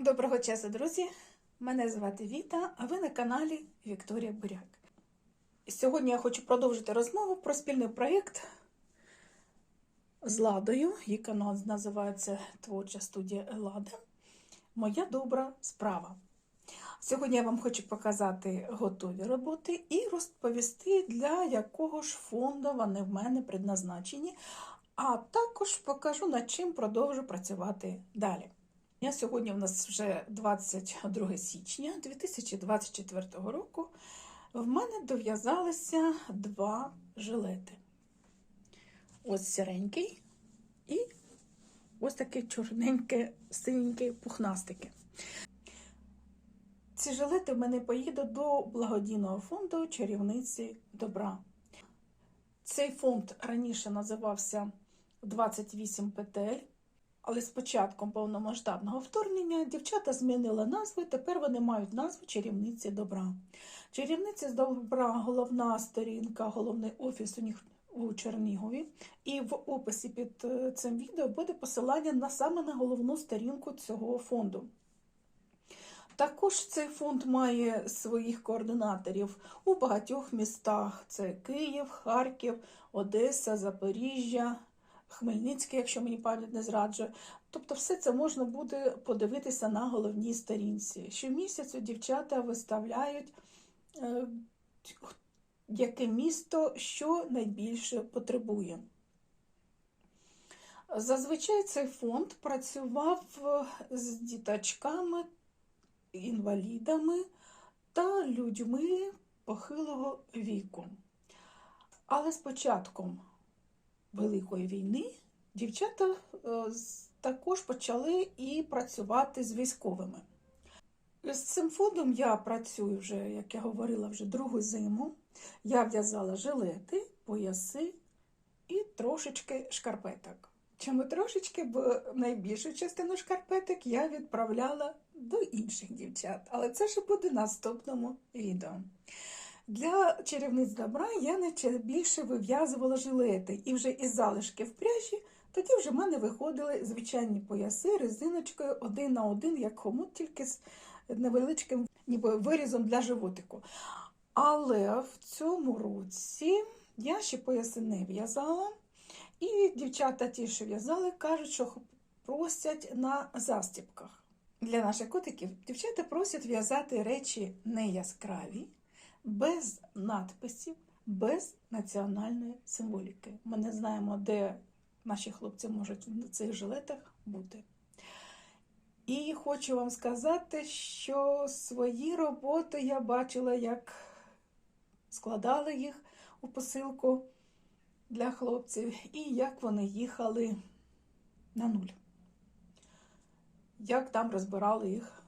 Доброго часу, друзі! Мене звати Віта, а ви на каналі Вікторія Буряк. Сьогодні я хочу продовжити розмову про спільний проєкт з Ладою. Її канал називається Творча студія Елада. Моя добра справа. Сьогодні я вам хочу показати готові роботи і розповісти, для якого ж фонду вони в мене предназначені, а також покажу, над чим продовжу працювати далі. Я Сьогодні у нас вже 22 січня 2024 року. В мене дов'язалися два жилети. Ось сіренький і ось таке чорненьке, синеньке, пухнастике. Ці жилети в мене поїдуть до благодійного фонду чарівниці добра. Цей фонд раніше називався 28 петель. Але з початком повномасштабного вторгнення дівчата змінили назву, і тепер вони мають назву Чарівниці добра. Чарівниці добра головна сторінка, головний офіс у них у Чернігові. І в описі під цим відео буде посилання на саме на головну сторінку цього фонду. Також цей фонд має своїх координаторів у багатьох містах: це Київ, Харків, Одеса, Запоріжжя. Хмельницький, якщо мені пам'ять не зраджує. Тобто, все це можна буде подивитися на головній сторінці. Щомісяцю дівчата виставляють, е, яке місто що найбільше потребує. Зазвичай цей фонд працював з діточками, інвалідами та людьми похилого віку. Але з початком Великої війни дівчата також почали і працювати з військовими. З цим фондом я працюю вже, як я говорила, вже другу зиму. Я в'язала жилети, пояси і трошечки шкарпеток. Чому трошечки, бо найбільшу частину шкарпеток я відправляла до інших дівчат, але це ще буде наступному відео. Для чарівниць добра я найбільше вив'язувала жилети, і вже із залишків пряжі тоді вже в мене виходили звичайні пояси резиночкою один на один, як хомут, тільки з невеличким ніби вирізом для животику. Але в цьому році я ще пояси не в'язала, і дівчата ті, що в'язали, кажуть, що просять на застіпках. Для наших котиків дівчата просять в'язати речі не яскраві без надписів, без національної символіки. Ми не знаємо, де наші хлопці можуть на цих жилетах бути. І хочу вам сказати, що свої роботи я бачила, як складали їх у посилку для хлопців, і як вони їхали на нуль. Як там розбирали їх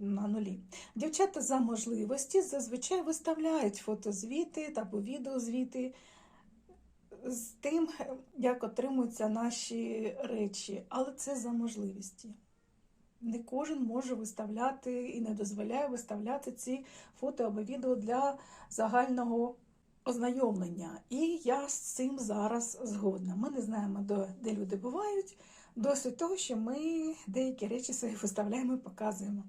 на нулі. Дівчата за можливості зазвичай виставляють фотозвіти або відеозвіти з тим, як отримуються наші речі, але це за можливості. Не кожен може виставляти і не дозволяє виставляти ці фото або відео для загального ознайомлення. І я з цим зараз згодна. Ми не знаємо, де люди бувають. Досить того, що ми деякі речі свої виставляємо і показуємо.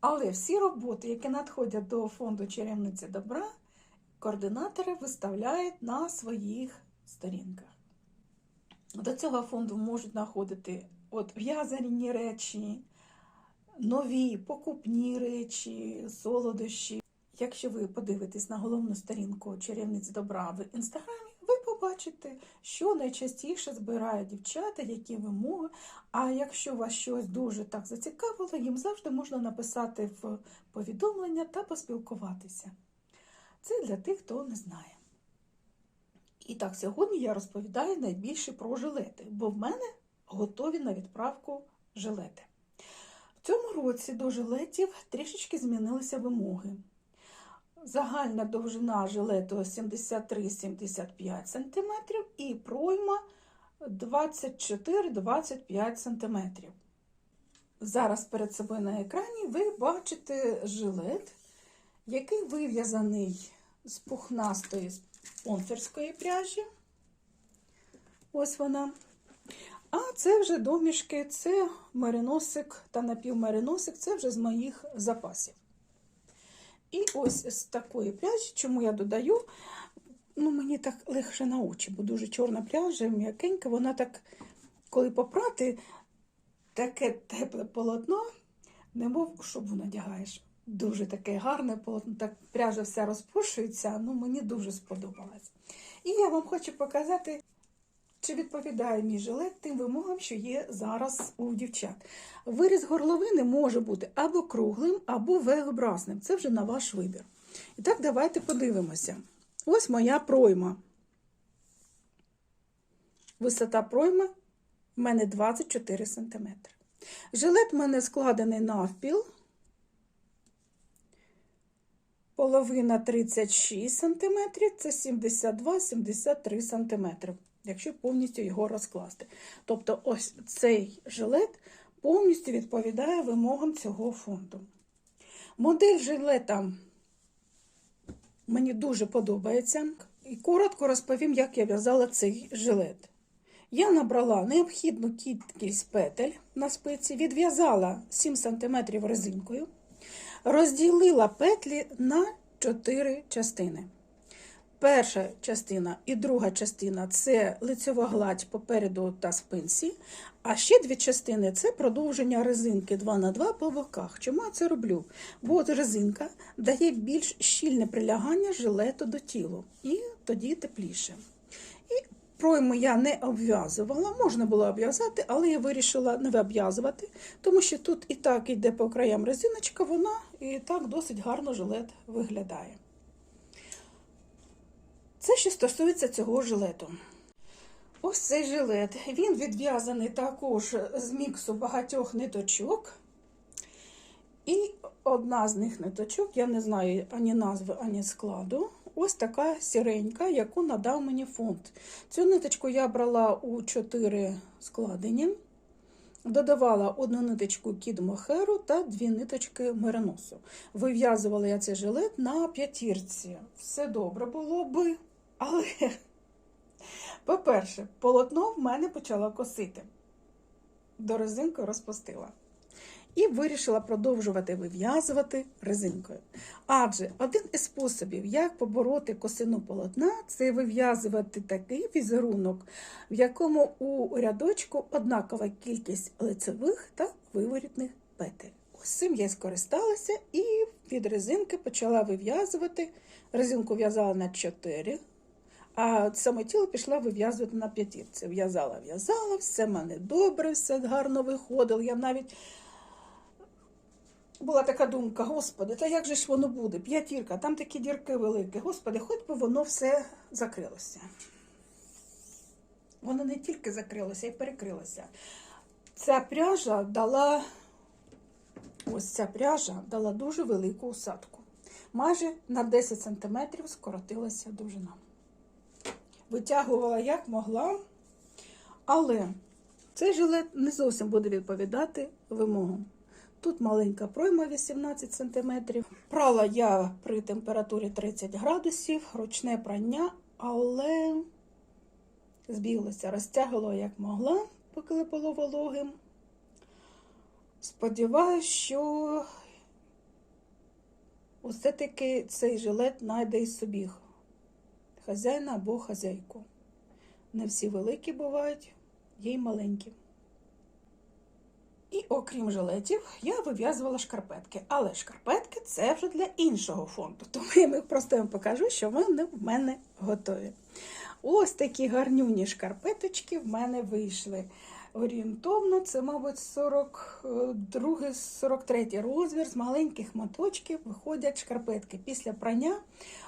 Але всі роботи, які надходять до фонду чарівниці добра, координатори виставляють на своїх сторінках. До цього фонду можуть знаходити от в'язані речі, нові покупні речі, солодощі. Якщо ви подивитесь на головну сторінку чарівниць добра в інстаграмі, побачите, що найчастіше збирають дівчата, які вимоги. А якщо вас щось дуже так зацікавило, їм завжди можна написати в повідомлення та поспілкуватися. Це для тих, хто не знає. І так, сьогодні я розповідаю найбільше про жилети, бо в мене готові на відправку жилети. В цьому році до жилетів трішечки змінилися вимоги. Загальна довжина жилету 73-75 см і пройма 24-25 см. Зараз перед собою на екрані ви бачите жилет, який вив'язаний з пухнастої спонсорської пряжі. Ось вона. А це вже домішки, це мериносик та напівмериносик, це вже з моїх запасів. І ось з такої пряжі, чому я додаю, ну мені так легше на очі, бо дуже чорна пряжа, м'якенька, вона так, коли попрати, таке тепле полотно, немов шубу надягаєш. Дуже таке гарне полотно, так пряжа вся розпушується, ну мені дуже сподобалось. І я вам хочу показати, чи відповідає мій жилет тим вимогам, що є зараз у дівчат. Виріз горловини може бути або круглим, або V-образним. Це вже на ваш вибір. І так, давайте подивимося. Ось моя пройма. Висота пройми в мене 24 см. Жилет в мене складений навпіл. Половина 36 см, це 72-73 см, якщо повністю його розкласти. Тобто, ось цей жилет повністю відповідає вимогам цього фонду. Модель жилета мені дуже подобається. І коротко розповім, як я в'язала цей жилет. Я набрала необхідну кількість петель на спиці, відв'язала 7 см резинкою, розділила петлі на 4 частини. Перша частина і друга частина це лицьова гладь попереду та спинці, а ще дві частини це продовження резинки 2х2 по боках. Чому я це роблю? Бо резинка дає більш щільне прилягання жилету до тілу, і тоді тепліше. І пройму я не обв'язувала, можна було обв'язати, але я вирішила не обв'язувати, тому що тут і так йде по краям резиночка, вона і так досить гарно жилет виглядає. Це що стосується цього жилету. Ось цей жилет. Він відв'язаний також з міксу багатьох ниточок. І одна з них ниточок, я не знаю ані назви, ані складу. Ось така сіренька, яку надав мені фонд. Цю ниточку я брала у 4 складені, додавала одну ниточку кід мохеру та дві ниточки мериносу. Вив'язувала я цей жилет на п'ятірці. Все добре було би, але, по-перше, полотно в мене почало косити. До резинки розпустила. І вирішила продовжувати вив'язувати резинкою. Адже один із способів, як побороти косину полотна, це вив'язувати такий візерунок, в якому у рядочку однакова кількість лицевих та виворітних петель. Ось цим я скористалася і від резинки почала вив'язувати. Резинку в'язала на 4, а саме тіло пішла вив'язувати на п'ятірці. В'язала, в'язала, все в мене добре, все гарно виходило. Я навіть була така думка, господи, та як же ж воно буде? П'ятірка, там такі дірки великі. Господи, хоч би воно все закрилося. Воно не тільки закрилося, і перекрилося. Ця пряжа дала, ось ця пряжа дала дуже велику усадку. Майже на 10 см скоротилася довжина. Витягувала як могла, але цей жилет не зовсім буде відповідати вимогам. Тут маленька пройма 18 см. Прала я при температурі 30 градусів, ручне прання, але збіглося, розтягувала як могла, поки було вологим. Сподіваюсь, що все-таки цей жилет знайде і собі хазяїна або хазяйку. Не всі великі бувають, є й маленькі. І окрім жилетів, я вив'язувала шкарпетки. Але шкарпетки це вже для іншого фонду. Тому я просто вам покажу, що вони в мене готові. Ось такі гарнюні шкарпеточки в мене вийшли. Орієнтовно, це, мабуть, 42-43 розмір з маленьких моточків виходять шкарпетки. Після прання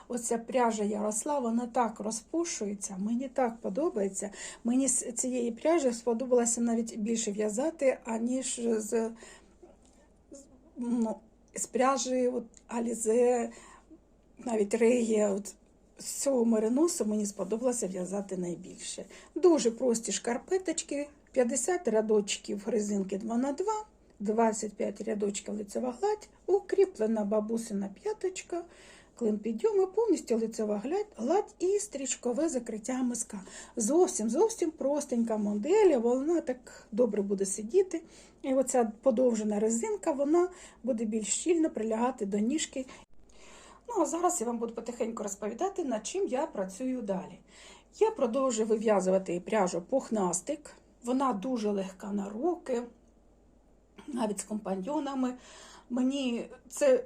оця пряжа Ярослава, вона так розпушується, мені так подобається. Мені з цієї пряжі сподобалося навіть більше в'язати, аніж з ну, з пряжі от, Алізе, навіть Регія. От, з цього мериносу мені сподобалося в'язати найбільше. Дуже прості шкарпеточки, 50 рядочків резинки 2х2, 25 рядочків лицева гладь, укріплена бабусина п'яточка, клин підйому, повністю лицева гладь і стрічкове закриття миска. Зовсім зовсім простенька модель, вона так добре буде сидіти. І оця подовжена резинка, вона буде більш щільно прилягати до ніжки. Ну, а зараз я вам буду потихеньку розповідати, над чим я працюю далі. Я продовжую вив'язувати пряжу пухнастик. Вона дуже легка на руки, навіть з компаньйонами. Мені це,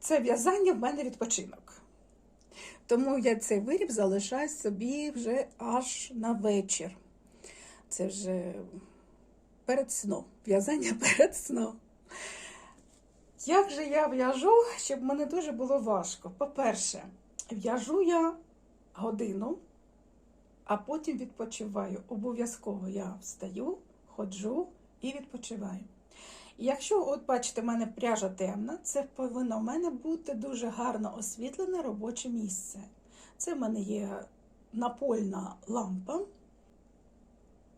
це в'язання в мене відпочинок. Тому я цей виріб залишаю собі вже аж на вечір. Це вже перед сном. В'язання перед сном. Як же я в'яжу, щоб мені дуже було важко? По-перше, в'яжу я годину, а потім відпочиваю. Обов'язково я встаю, ходжу і відпочиваю. Якщо, от бачите, в мене пряжа темна, це повинно в мене бути дуже гарно освітлене робоче місце. Це в мене є напольна лампа.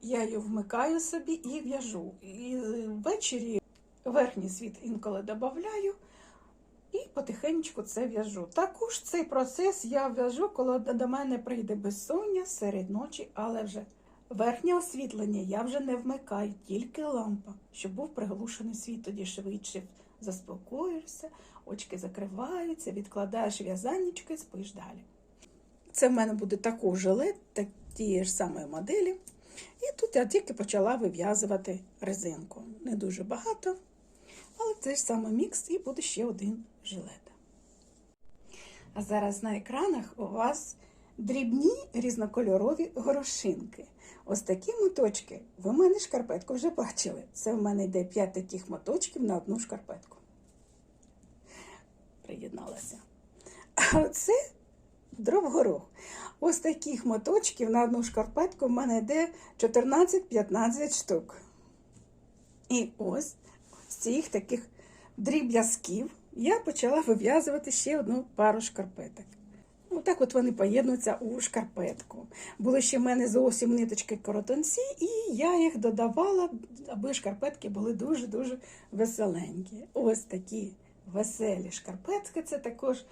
Я її вмикаю собі і в'яжу. І ввечері верхній світ інколи додаю і потихеньку це в'яжу. Також цей процес я в'яжу, коли до мене прийде безсоння серед ночі, але вже верхнє освітлення я вже не вмикаю, тільки лампа, щоб був приглушений світ, тоді швидше заспокоїшся, очки закриваються, відкладаєш в'язаннячко і спиш далі. Це в мене буде також жилет, так, тієї ж самої моделі. І тут я тільки почала вив'язувати резинку. Не дуже багато, але це ж саме мікс і буде ще один жилет. А зараз на екранах у вас дрібні різнокольорові горошинки. Ось такі моточки. Ви в мене шкарпетку вже бачили. Це в мене йде 5 таких моточків на одну шкарпетку. Приєдналася. А оце дров-горох. Ось таких моточків на одну шкарпетку в мене йде 14-15 штук. І ось цих таких дріб'язків я почала вив'язувати ще одну пару шкарпеток. Отак от вони поєднуються у шкарпетку. Були ще в мене зовсім ниточки коротонці, і я їх додавала, аби шкарпетки були дуже-дуже веселенькі. Ось такі веселі шкарпетки. Це також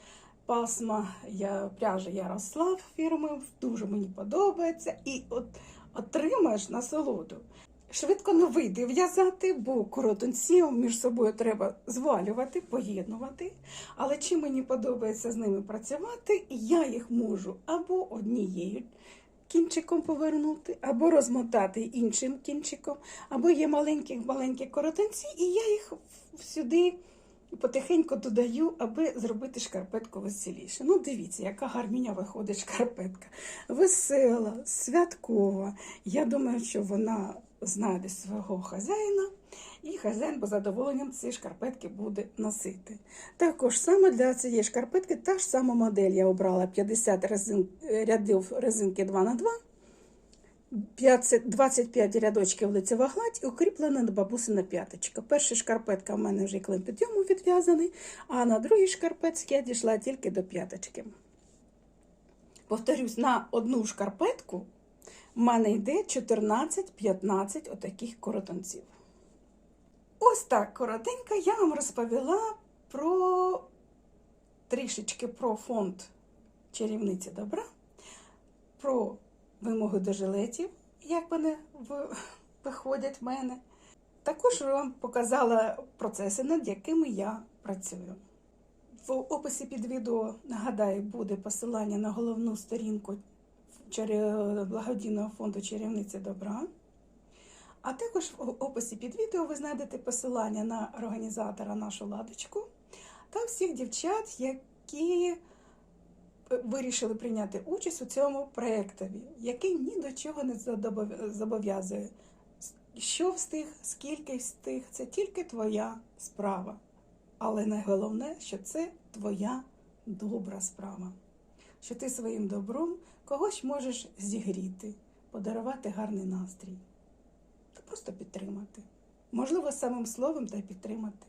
пасма я, пряжа Ярослав фірми, дуже мені подобається. І от отримаєш насолоду. Швидко не вийде в'язати, бо коротунці між собою треба звалювати, поєднувати. Але чим мені подобається з ними працювати, я їх можу або однією кінчиком повернути, або розмотати іншим кінчиком, або є маленькі-маленькі коротунці, і я їх сюди потихеньку додаю, аби зробити шкарпетку веселіше. Ну, дивіться, яка гарміня виходить шкарпетка. Весела, святкова. Я думаю, що вона знайде свого хазяїна, і хазяїн по задоволенням ці шкарпетки буде носити. Також саме для цієї шкарпетки та ж сама модель я обрала 50 резин, рядів резинки 2х2. 25 рядочків лицева гладь і укріплена бабусина п'яточка. Перша шкарпетка в мене вже клин підйому відв'язаний, а на другій шкарпетці я дійшла тільки до п'яточки. Повторюсь, на одну шкарпетку в мене йде 14-15 отаких коротонців. Ось так коротенько я вам розповіла про трішечки про фонд чарівниці добра, про вимоги до жилетів, як вони виходять в мене. Також вам показала процеси, над якими я працюю. В описі під відео, нагадаю, буде посилання на головну сторінку благодійного фонду Чарівниці добра. А також в описі під відео ви знайдете посилання на організатора нашу ладочку та всіх дівчат, які вирішили прийняти участь у цьому проєктові, який ні до чого не зобов'язує. Що встиг, скільки встиг, це тільки твоя справа. Але найголовне, що це твоя добра справа. Що ти своїм добром когось можеш зігріти, подарувати гарний настрій та просто підтримати. Можливо, самим словом та підтримати.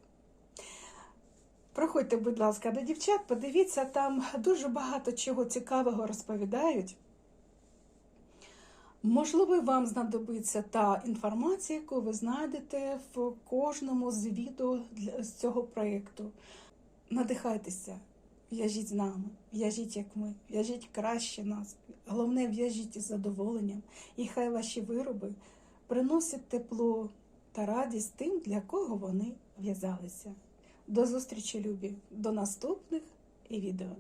Проходьте, будь ласка, до дівчат, подивіться, там дуже багато чого цікавого розповідають. Можливо, вам знадобиться та інформація, яку ви знайдете в кожному з відео з цього проєкту. Надихайтеся, в'яжіть з нами, в'яжіть як ми, в'яжіть краще нас. Головне, в'яжіть із задоволенням, і хай ваші вироби приносять тепло та радість тим, для кого вони в'язалися. До зустрічі, любі, до наступних відео.